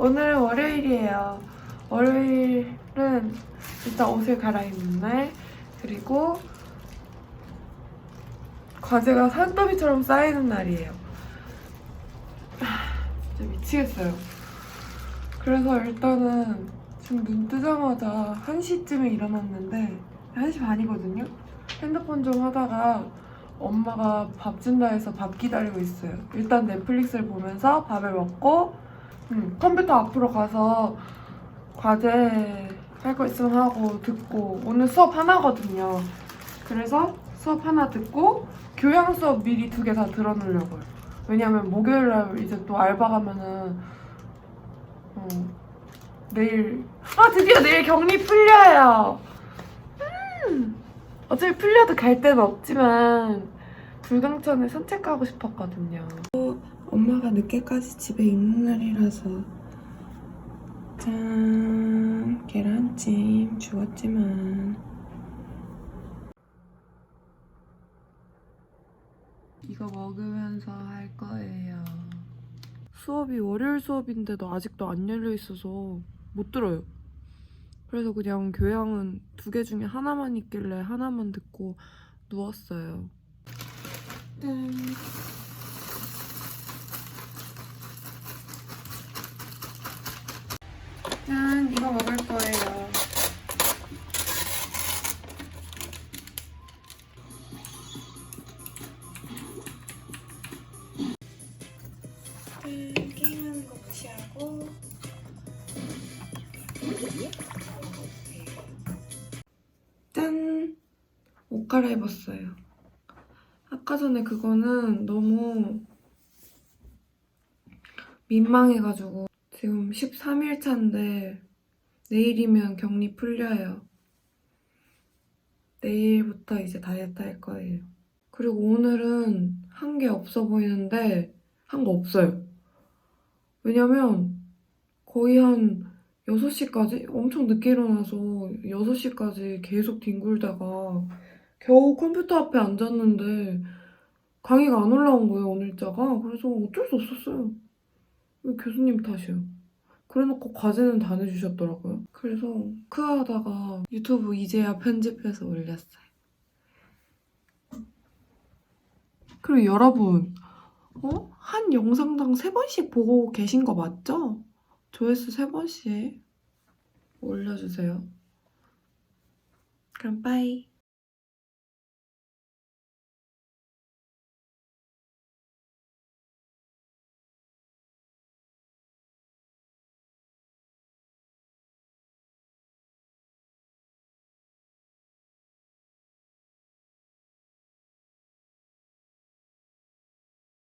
오늘 월요일이에요. 월요일은 일단 옷을 갈아입는 날, 그리고 과제가 산더미처럼 쌓이는 날이에요. 하, 진짜 미치겠어요. 그래서 일단은 지금 눈 뜨자마자 1시쯤에 일어났는데 1시 반이거든요? 핸드폰 좀 하다가 엄마가 밥 준다 해서 밥 기다리고 있어요. 일단 넷플릭스를 보면서 밥을 먹고 음, 컴퓨터 앞으로 가서 과제 할 거 있으면 하고 듣고 오늘 수업 하나거든요. 그래서 수업 하나 듣고 교양 수업 미리 두 개 다 들어놓으려고요. 왜냐면 목요일 날 이제 또 알바 가면은 어, 내일 아 드디어 내일 격리 풀려요. 음, 어차피 풀려도 갈 데는 없지만 불광천에 산책하고 싶었거든요. 엄마가 늦게까지 집에 있는 날이라서 짠 계란찜 죽었지만 이거 먹으면서 할 거예요. 수업이 월요일 수업인데도 아직도 안 열려 있어서 못 들어요. 그래서 그냥 교양은 두 개 중에 하나만 있길래 하나만 듣고 누웠어요. 짠. 짠, 이거 먹을 거예요. 짠, 게임하는 거 무시하고. 짠! 옷 갈아입었어요. 아까 전에 그거는 너무 민망해가지고 지금 13일 차인데 내일이면 격리 풀려요. 내일부터 이제 다이어트 할 거예요. 그리고 오늘은 한 게 없어 보이는데 한 거 없어요. 왜냐면 거의 한 6시까지 엄청 늦게 일어나서 6시까지 계속 뒹굴다가 겨우 컴퓨터 앞에 앉았는데 강의가 안 올라온 거예요, 오늘자가. 그래서 어쩔 수 없었어요. 교수님 탓이에요. 그래놓고 과제는 다 내주셨더라고요. 그래서 크하다가 유튜브 이제야 편집해서 올렸어요. 그리고 여러분, 어? 한 영상당 세 번씩 보고 계신 거 맞죠? 조회수 세 번씩 올려주세요. 그럼 빠이.